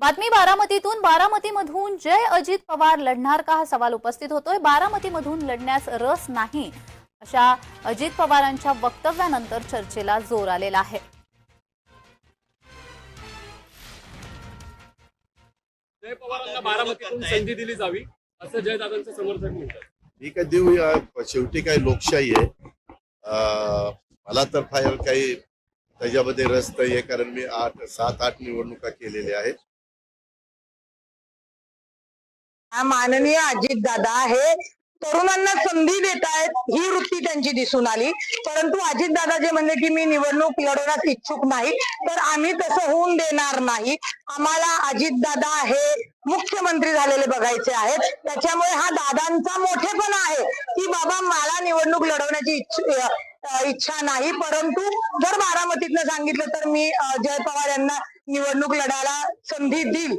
बातमी बारामतीतून बारामतीमधून जय अजित पवार लढणार का हा सवाल उपस्थित होतोय. बारामतीमधून लढण्यास रस नाही अशा अजित पवारांच्या वक्तव्यानंतर चर्चेला जोर आलेला आहे. जय पवारांना बारामतीतून संधी दिली जावी असं जयदादांचं समर्थन म्हणतात. ठीक आहे देऊया शेवटी काही लोकशाही आहे. मला तर फार काही त्याच्यामध्ये रस नाही आहे कारण मी आठ सात आठ निवडणुका केलेल्या आहेत. माननीय अजित दादा हे तरुणांना संधी देत आहेत ही वृत्ती त्यांची दिसून आली. परंतु अजित दादा जे म्हणले की मी निवडणूक लढवण्यास इच्छुक नाही तर आम्ही तसं होऊन देणार नाही. आम्हाला अजित दादा हे मुख्यमंत्री झालेले बघायचे आहेत. त्याच्यामुळे हा दादांचा मोठेपणा आहे की बाबा मला निवडणूक लढवण्याची इच्छा नाही. परंतु जर बारामतीतनं सांगितलं तर मी जय पवार यांना निवडणूक लढायला संधी देईल.